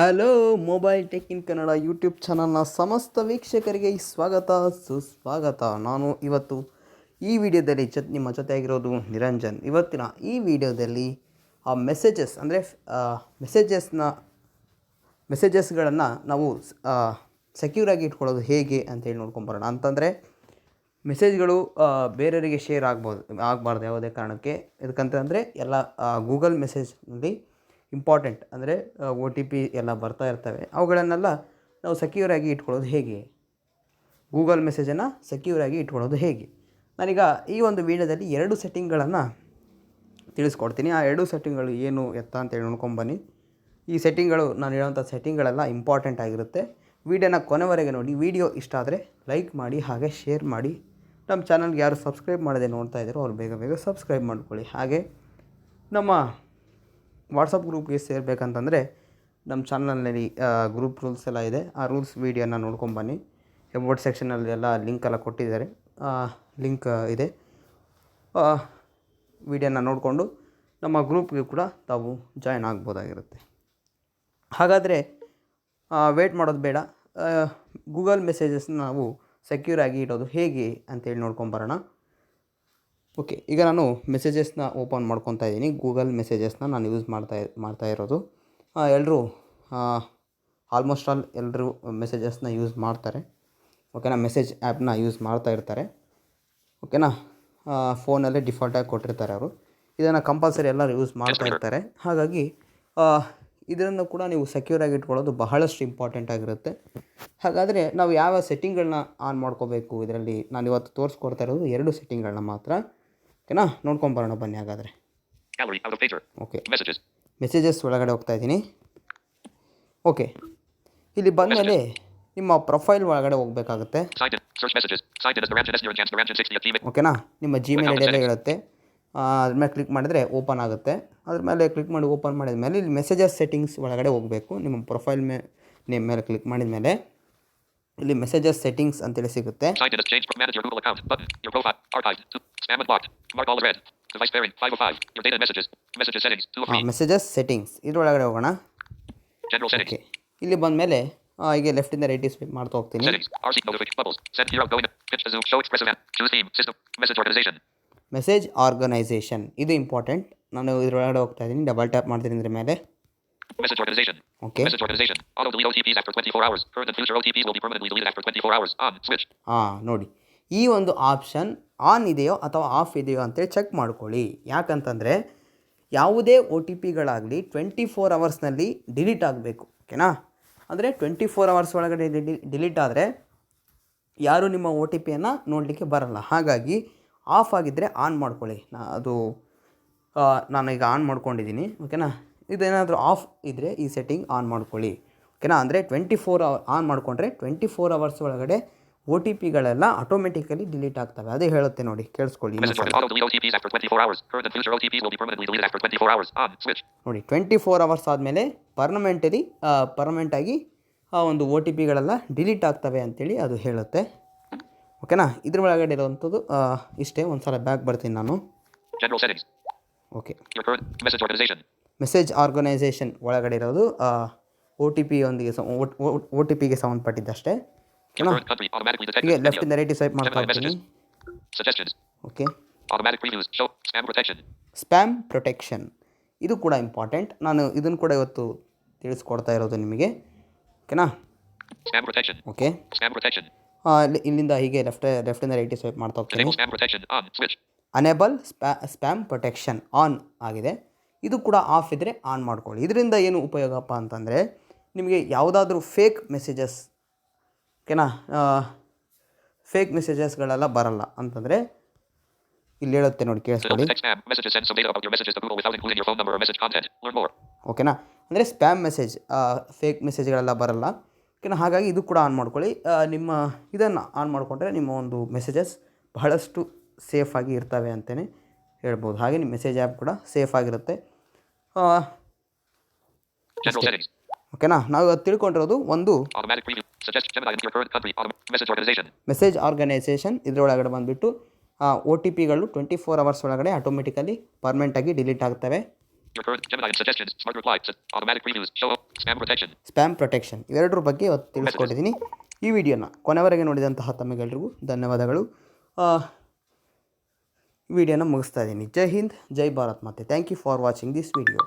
Hello mobile tech in Kannada YouTube ಚಾನಲ್ನ ಸಮಸ್ತ ವೀಕ್ಷಕರಿಗೆ ಸ್ವಾಗತ, ಸುಸ್ವಾಗತ. ನಾನು ಇವತ್ತು ಈ ವಿಡಿಯೋದಲ್ಲಿ ಜ, ನಿಮ್ಮ ಜೊತೆಯಾಗಿರೋದು ನಿರಂಜನ್. ಇವತ್ತಿನ ಈ ವಿಡಿಯೋದಲ್ಲಿ, ಆ ಮೆಸೇಜಸ್ ಅಂದರೆ ಮೆಸೇಜಸ್ನ ಮೆಸೇಜಸ್ಗಳನ್ನು ನಾವು ಸೆಕ್ಯೂರಾಗಿ ಇಟ್ಕೊಳ್ಳೋದು ಹೇಗೆ ಅಂತೇಳಿ ನೋಡ್ಕೊಂಬರೋಣ. ಅಂತಂದರೆ ಮೆಸೇಜ್ಗಳು ಬೇರೆಯವರಿಗೆ ಶೇರ್ ಆಗ್ಬೋದು, ಆಗಬಾರ್ದು ಯಾವುದೇ ಕಾರಣಕ್ಕೆ. ಯಾಕಂತಂದರೆ, ಎಲ್ಲ ಗೂಗಲ್ ಮೆಸೇಜ್ನಲ್ಲಿ ಇಂಪಾರ್ಟೆಂಟ್ ಅಂದರೆ ಒ ಟಿ ಪಿ ಎಲ್ಲ ಬರ್ತಾ ಇರ್ತವೆ. ಅವುಗಳನ್ನೆಲ್ಲ ನಾವು ಸೆಕ್ಯೂರ್ ಆಗಿ ಇಟ್ಕೊಳ್ಳೋದು ಹೇಗೆ? ಗೂಗಲ್ ಮೆಸೇಜನ್ನು ಸೆಕ್ಯೂರಾಗಿ ಇಟ್ಕೊಳ್ಳೋದು ಹೇಗೆ? ನಾನೀಗ ಈ ಒಂದು ವಿಡಿಯೋದಲ್ಲಿ ಎರಡು ಸೆಟ್ಟಿಂಗ್ಗಳನ್ನು ತಿಳಿಸ್ಕೊಡ್ತೀನಿ. ಆ ಎರಡು ಸೆಟ್ಟಿಂಗ್ಗಳು ಏನು ಎತ್ತ ಅಂತೇಳಿ ನೋಡ್ಕೊಂಬನ್ನಿ ಈ ಸೆಟ್ಟಿಂಗ್ಗಳು ನಾನು ಹೇಳೋಂಥ ಸೆಟ್ಟಿಂಗ್ಗಳೆಲ್ಲ ಇಂಪಾರ್ಟೆಂಟ್ ಆಗಿರುತ್ತೆ. ವಿಡಿಯೋನ ಕೊನೆವರೆಗೆ ನೋಡಿ. ವಿಡಿಯೋ ಇಷ್ಟ ಆದರೆ ಲೈಕ್ ಮಾಡಿ, ಹಾಗೆ ಶೇರ್ ಮಾಡಿ. ನಮ್ಮ ಚಾನಲ್ಗೆ ಯಾರು ಸಬ್ಸ್ಕ್ರೈಬ್ ಮಾಡದೆ ನೋಡ್ತಾ ಇದ್ದಾರೋ ಅವ್ರು ಬೇಗ ಬೇಗ ಸಬ್ಸ್ಕ್ರೈಬ್ ಮಾಡ್ಕೊಳ್ಳಿ. ಹಾಗೆ ನಮ್ಮ ವಾಟ್ಸಪ್ ಗ್ರೂಪ್ಗೆ ಸೇರಬೇಕಂತಂದರೆ ನಮ್ಮ ಚಾನಲ್ನಲ್ಲಿ ಗ್ರೂಪ್ ರೂಲ್ಸ್ ಎಲ್ಲ ಇದೆ. ಆ ರೂಲ್ಸ್ ವೀಡಿಯೋನ ನೋಡ್ಕೊಂಬನ್ನಿ ಎಬೋರ್ಡ್ ಸೆಕ್ಷನಲ್ಲಿ ಎಲ್ಲ ಲಿಂಕ್ ಎಲ್ಲ ಕೊಟ್ಟಿದ್ದಾರೆ. ಲಿಂಕ್ ಇದೆ. ವೀಡಿಯೋನ ನೋಡಿಕೊಂಡು ನಮ್ಮ ಗ್ರೂಪ್ಗೆ ಕೂಡ ತಾವು ಜಾಯ್ನ್ ಆಗ್ಬೋದಾಗಿರುತ್ತೆ. ಹಾಗಾದರೆ ವೇಟ್ ಮಾಡೋದು ಬೇಡ. ಗೂಗಲ್ ಮೆಸೇಜಸ್ನ ನಾವು ಸೆಕ್ಯೂರ್ ಆಗಿ ಇಡೋದು ಹೇಗೆ ಅಂತೇಳಿ ನೋಡ್ಕೊಂಬರೋಣ ಓಕೆ ಈಗ ನಾನು ಮೆಸೇಜಸ್ನ ಓಪನ್ ಮಾಡ್ಕೊತಾ ಇದ್ದೀನಿ. ಗೂಗಲ್ ಮೆಸೇಜಸ್ನ ನಾನು ಯೂಸ್ ಮಾಡ್ತಾ ಮಾಡ್ತಾ ಇರೋದು. ಎಲ್ಲರೂ ಆಲ್ಮೋಸ್ಟ್ ಆಲ್ ಎಲ್ಲರೂ ಮೆಸೇಜಸ್ನ ಯೂಸ್ ಮಾಡ್ತಾರೆ. ಓಕೆನಾ ಮೆಸೇಜ್ ಆ್ಯಪ್ನ ಯೂಸ್ ಮಾಡ್ತಾ ಇರ್ತಾರೆ. ಓಕೆನಾ ಫೋನಲ್ಲೇ ಡಿಫಾಲ್ಟಾಗಿ ಕೊಟ್ಟಿರ್ತಾರೆ ಅವರು. ಇದನ್ನು ಕಂಪಲ್ಸರಿ ಎಲ್ಲರೂ ಯೂಸ್ ಮಾಡ್ತಾ ಇರ್ತಾರೆ. ಹಾಗಾಗಿ ಇದನ್ನು ಕೂಡ ನೀವು ಸೆಕ್ಯೂರಾಗಿ ಇಟ್ಕೊಳ್ಳೋದು ಬಹಳಷ್ಟು ಇಂಪಾರ್ಟೆಂಟ್ ಆಗಿರುತ್ತೆ. ಹಾಗಾದರೆ ನಾವು ಯಾವ ಸೆಟ್ಟಿಂಗ್ಗಳನ್ನ ಆನ್ ಮಾಡ್ಕೋಬೇಕು? ಇದರಲ್ಲಿ ನಾನು ಇವತ್ತು ತೋರಿಸ್ಕೊಡ್ತಾ ಇರೋದು ಎರಡು ಸೆಟ್ಟಿಂಗ್ಗಳನ್ನ ಮಾತ್ರ. ಓಕೆನಾ? ನೋಡ್ಕೊಂಬರೋಣ ಬನ್ನಿ ಹಾಗಾದರೆ. ಓಕೆ. ಮೆಸೇಜಸ್ ಒಳಗಡೆ ಹೋಗ್ತಾ ಇದ್ದೀನಿ. ಓಕೆ ಇಲ್ಲಿ ಬಂದಮೇಲೆ ನಿಮ್ಮ ಪ್ರೊಫೈಲ್ ಒಳಗಡೆ ಹೋಗಬೇಕಾಗುತ್ತೆ. Signed in. Search messages. Signed in. As Naranjan S. Naranjan Naranjan 60 at Gmail. ಓಕೆನಾ ನಿಮ್ಮ ಜಿಮೇಲ್ ಐಡಿ ಎಲ್ಲ ಇರುತ್ತೆ. ಅದ್ರ ಮೇಲೆ ಕ್ಲಿಕ್ ಮಾಡಿದರೆ ಓಪನ್ ಆಗುತ್ತೆ. ಅದ್ರ ಮೇಲೆ ಕ್ಲಿಕ್ ಮಾಡಿ ಓಪನ್ ಮಾಡಿದ ಮೇಲೆ ಇಲ್ಲಿ ಮೆಸೇಜಸ್ ಸೆಟ್ಟಿಂಗ್ಸ್ ಒಳಗಡೆ ಹೋಗಬೇಕು. ನಿಮ್ಮ ಪ್ರೊಫೈಲ್ ಮೇ ನೇಮ್ ಮೇಲೆ ಕ್ಲಿಕ್ ಮಾಡಿದ ಮೇಲೆ ಇಲ್ಲಿ ಮೆಸೇಜಸ್ ಸೆಟ್ಟಿಂಗ್ಸ್ ಅಂತ ಹೇಳಿ ಸಿಗುತ್ತೆ ಮೆಸೇಜಸ್ ಸೆಟ್ಟಿಂಗ್ಸ್ ಇದರೊಳಗಡೆ ಹೋಗೋಣ. ಇಲ್ಲಿ ಬಂದ ಮೇಲೆ ಹೀಗೆ ಲೆಫ್ಟ್ ಇಂದ ರೈಟ್ ಸ್ವಿಪ್ ಮಾಡ್ತಾ ಹೋಗ್ತೀನಿ. ಮೆಸೇಜ್ ಆರ್ಗನೈಸೇಷನ್ ಇದು ಇಂಪಾರ್ಟೆಂಟ್ ನಾನು ಇದರೊಳಗಡೆ ಹೋಗ್ತಾ ಇದ್ದೀನಿ. ಡಬಲ್ ಟ್ಯಾಪ್ ಮಾಡ್ತೀನಿ ಇದ್ರ ಮೇಲೆ. Message organization. Okay. Message organization. Auto delete OTPs after 24 hours. Current and future OTPs will be permanently deleted after 24 hours. On. Switch. ಹಾಂ ನೋಡಿ ಈ ಒಂದು ಆಪ್ಷನ್ ಆನ್ ಇದೆಯೋ ಅಥವಾ ಆಫ್ ಇದೆಯೋ ಅಂತೇಳಿ ಚೆಕ್ ಮಾಡ್ಕೊಳ್ಳಿ ಯಾಕಂತಂದರೆ ಯಾವುದೇ ಒ ಟಿ ಪಿಗಳಾಗಲಿ ಟ್ವೆಂಟಿ ಫೋರ್ ಅವರ್ಸ್ನಲ್ಲಿ ಡಿಲೀಟ್ ಆಗಬೇಕು ಓಕೆನಾ ಅಂದರೆ ಟ್ವೆಂಟಿ ಫೋರ್ ಅವರ್ಸ್ ಒಳಗಡೆ ಡಿಲೀಟ್ ಆದರೆ ಯಾರು ನಿಮ್ಮ ಒ ಟಿ ಪಿಯನ್ನು ನೋಡಲಿಕ್ಕೆ ಬರಲ್ಲ ಹಾಗಾಗಿ ಆಫ್ ಆಗಿದ್ದರೆ ಆನ್ ಮಾಡ್ಕೊಳ್ಳಿ ನಾ ಅದು ನಾನೀಗ ನಾನು ಈಗ ಆನ್ ಮಾಡ್ಕೊಂಡಿದ್ದೀನಿ ಓಕೆನಾ ಇದೇನಾದರೂ ಆಫ್ ಇದ್ದರೆ ಈ ಸೆಟ್ಟಿಂಗ್ ಆನ್ ಮಾಡ್ಕೊಳ್ಳಿ ಓಕೆನಾ ಅಂದರೆ ಟ್ವೆಂಟಿ ಫೋರ್ ಅವರ್ ಆನ್ ಮಾಡಿಕೊಂಡ್ರೆ ಟ್ವೆಂಟಿ ಫೋರ್ ಅವರ್ಸ್ ಒಳಗಡೆ ಒ ಟಿ ಪಿಗಳೆಲ್ಲ ಆಟೋಮೆಟಿಕಲಿ ಡಿಲೀಟ್ ಆಗ್ತವೆ ಅದೇ ಹೇಳುತ್ತೆ ನೋಡಿ ಕೇಳಿಸ್ಕೊಳ್ಳಿ Message ಇನ್ನೊಂದ್ಸಲ. organ- auto delete OTPs after 24 hours. Current and future will be permanently deleted after 24 hours. On. Switch. ನೋಡಿ ಟ್ವೆಂಟಿ ಫೋರ್ ಅವರ್ಸ್ ಆದಮೇಲೆ ಪರ್ಮನೆಂಟಲಿ ಪರ್ಮನೆಂಟಾಗಿ ಆ ಒಂದು ಒ ಟಿ ಪಿಗಳೆಲ್ಲ ಡಿಲೀಟ್ ಆಗ್ತವೆ ಅಂತೇಳಿ ಅದು ಹೇಳುತ್ತೆ ಓಕೆನಾ ಇದ್ರ ಒಳಗಡೆ ಇರುವಂಥದ್ದು ಇಷ್ಟೇ ಒಂದು ಸಲ ಬ್ಯಾಕ್ ಬರ್ತೀನಿ ನಾನು. ಓಕೆ ಮೆಸೇಜ್ ಆರ್ಗನೈಸೇಷನ್ ಒಳಗಡೆ ಇರೋದು ಒ ಟಿ ಪಿಯೊಂದಿಗೆ ಒ ಟಿ ಪಿಗೆ ಸಂಬಂಧಪಟ್ಟಿದ್ದಷ್ಟೇ ಹೀಗೆ ಲೆಫ್ಟ್ ಇಂದ ರೈಟ್ ಸ್ವೈಪ್ ಮಾಡ್ತಾ ಇದ್ದೀನಿ. Okay automatic spam protection spam protection ಇದು ಕೂಡ ಇಂಪಾರ್ಟೆಂಟ್ ನಾನು ಇದನ್ನ ಕೂಡ ಇವತ್ತು ತಿಳಿಸ್ಕೊಡ್ತಾ ಇರೋದು ನಿಮಗೆ. ಓಕೆನಾ ಪ್ರೊಟೆಕ್ಷನ್ ಓಕೆ ಸ್ಪ್ಯಾಮ್ ಪ್ರೊಟೆಕ್ಷನ್ ಇಲ್ಲಿಂದ ಹೀಗೆ ಲೆಫ್ಟ್ ಲೆಫ್ಟಿಂದ ರೈಟ್ ಸ್ವೈಪ್ ಮಾಡ್ತಾ ಹೋಗ್ತೀನಿ. ಅನೇಬಲ್ ಸ್ಪ್ಯಾಮ್ ಪ್ರೊಟೆಕ್ಷನ್ ಆನ್ ಆಗಿದೆ. ಇದು ಕೂಡ ಆಫ್ ಇದ್ದರೆ ಆನ್ ಮಾಡ್ಕೊಳ್ಳಿ. ಇದರಿಂದ ಏನು ಉಪಯೋಗಪ್ಪ ಅಂತಂದರೆ ನಿಮಗೆ ಯಾವುದಾದ್ರೂ ಫೇಕ್ ಮೆಸೇಜಸ್ ಓಕೆನಾ? ಫೇಕ್ ಮೆಸೇಜಸ್ಗಳೆಲ್ಲ ಬರಲ್ಲ ಅಂತಂದರೆ ಇಲ್ಲಿ ಹೇಳುತ್ತೆ ನೋಡಿ ಕೇಳಿಸ್ಕೊಳ್ಳಿ. ಓಕೆನಾ? ಅಂದರೆ ಸ್ಪ್ಯಾಮ್ ಮೆಸೇಜ್ ಫೇಕ್ ಮೆಸೇಜ್ಗಳೆಲ್ಲ ಬರಲ್ಲ. ಓಕೆನಾ? ಹಾಗಾಗಿ ಇದು ಕೂಡ ಆನ್ ಮಾಡ್ಕೊಳ್ಳಿ. ನಿಮ್ಮ ಇದನ್ನು ಆನ್ ಮಾಡಿಕೊಂಡ್ರೆ ನಿಮ್ಮ ಒಂದು ಮೆಸೇಜಸ್ ಬಹಳಷ್ಟು ಸೇಫಾಗಿ ಇರ್ತವೆ ಅಂತಲೇ ಹೇಳ್ಬೋದು. ಹಾಗೆ ನಿಮ್ಮ ಮೆಸೇಜ್ ಆ್ಯಪ್ ಕೂಡ ಸೇಫ್ ಆಗಿರುತ್ತೆ. ಓಕೆನಾ ನಾವು ತಿಳ್ಕೊಂಡಿರೋದು ಒಂದು ಮೆಸೇಜ್ ಆರ್ಗನೈಸೇಷನ್ ಇದರೊಳಗಡೆ ಬಂದುಬಿಟ್ಟು ಒ ಟಿ ಪಿಗಳು ಟ್ವೆಂಟಿ ಫೋರ್ ಅವರ್ಸ್ ಒಳಗಡೆ ಆಟೋಮೆಟಿಕಲಿ ಪರ್ಮನೆಂಟ್ ಆಗಿ ಡಿಲೀಟ್ ಆಗ್ತವೆ. ಸ್ಪ್ಯಾಮ್ ಪ್ರೊಟೆಕ್ಷನ್ ಇವೆರಡರ ಬಗ್ಗೆ ಇವತ್ತು ತಿಳಿಸ್ಕೊಟ್ಟಿದ್ದೀನಿ ಈ ವಿಡಿಯೋನ ಕೊನೆವರೆಗೆ ನೋಡಿದಂತಹ ತಮಗೆಲ್ಲರಿಗೂ ಧನ್ಯವಾದಗಳು. ವಿಡಿಯೋನ ಮುಗಿಸ್ತಾ ಇದ್ದೀನಿ. ಜೈ ಹಿಂದ್ ಜೈ ಭಾರತ್ ಮತ್ತೆ thank you for watching this video